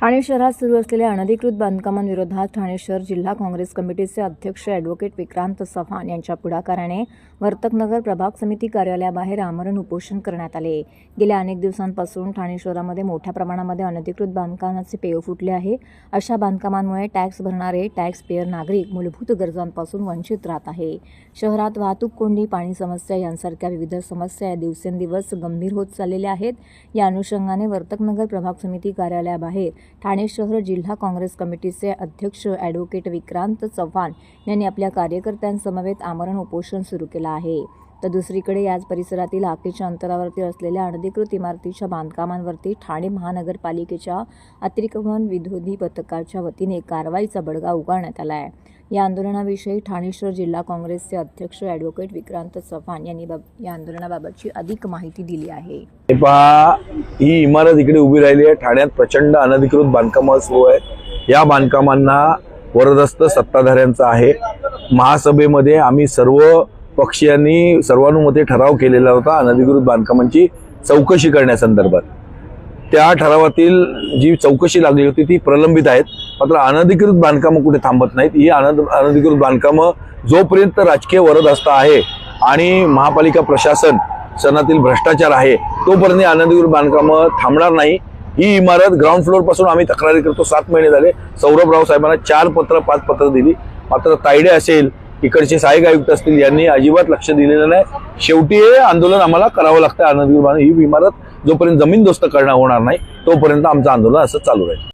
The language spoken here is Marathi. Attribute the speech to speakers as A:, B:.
A: ठाणे शहरात सुरू असलेल्या अनधिकृत बांधकामांविरोधात ठाणे शहर जिल्हा काँग्रेस कमिटीचे अध्यक्ष ॲडव्होकेट विक्रांत चव्हाण यांच्या पुढाकाराने वर्तकनगर प्रभाग समिती कार्यालयाबाहेर आमरण उपोषण करण्यात आले. गेल्या अनेक दिवसांपासून ठाणे शहरामध्ये मोठ्या प्रमाणामध्ये अनधिकृत बांधकामाचे पेव फुटले आहे. अशा बांधकामांमुळे टॅक्स भरणारे टॅक्स पेयर नागरिक मूलभूत गरजांपासून वंचित राहत आहे. शहरात वाहतूक कोंडी पाणी समस्या यांसारख्या विविध समस्या या दिवसेंदिवस गंभीर होत चाललेल्या आहेत. या अनुषंगाने वर्तकनगर प्रभाग समिती कार्यालयाबाहेर ठाणे शहर जिल्हा काँग्रेस कमिटीचे अध्यक्ष ॲडव्होकेट विक्रांत चव्हाण यांनी आपल्या कार्यकर्त्यांसमवेत आमरण उपोषण सुरू केलं आहे. तर दुसरीकडे याच परिसरातील हाकेच्या अंतरावरती असलेल्या अनधिकृत इमारतीच्या बांधकामांवरती ठाणे महानगरपालिकेच्या अतिरिक्त विरोधी पथकाच्या वतीने कारवाईचा बडगा उगारण्यात आला आहे या आंदोलनाविषयी ठाणे शहर जिल्हा काँग्रेसचे अध्यक्ष ॲडव्होकेट विक्रांत चव्हाण यांनी बाब- या आंदोलनाबाबतची अधिक माहिती दिली आहे.
B: ही इमारत इकडे उभी राहिली आहे. ठाण्यात प्रचंड अनधिकृत बांधकामं सुरू आहे या बांधकामांना वरदस्त सत्ताधाऱ्यांचा आहे. महासभेमध्ये आम्ही सर्व पक्षीयांनी सर्वानुमते ठराव केलेला होता अनधिकृत बांधकामांची चौकशी करण्यासंदर्भात. त्या ठरावातील जी चौकशी लागली होती ती प्रलंबित आहेत. मात्र अनधिकृत बांधकामं कुठे थांबत नाहीत. ही अनध अनधिकृत बांधकामं जोपर्यंत राजकीय वरदहस्त आहे आणि महापालिका प्रशासन सणातील भ्रष्टाचार आहे तोपर्यंत आनंदगीर बांधकामं थांबणार नाही. ही इमारत ग्राउंड फ्लोअरपासून आम्ही तक्रारी करतो सात महिने झाले. सौरभराव साहेबांना चार पत्र पाच पत्र दिली. मात्र तायडे असेल इकडचे सहाय्यक आयुक्त असतील यांनी अजिबात लक्ष दिलेलं नाही. शेवटी हे आंदोलन आम्हाला करावं लागतं. आनंदगीर बांध- ही इमारत जोपर्यंत जमीन दोस्त करणं होणार नाही तोपर्यंत आमचं आंदोलन असं चालू राहील.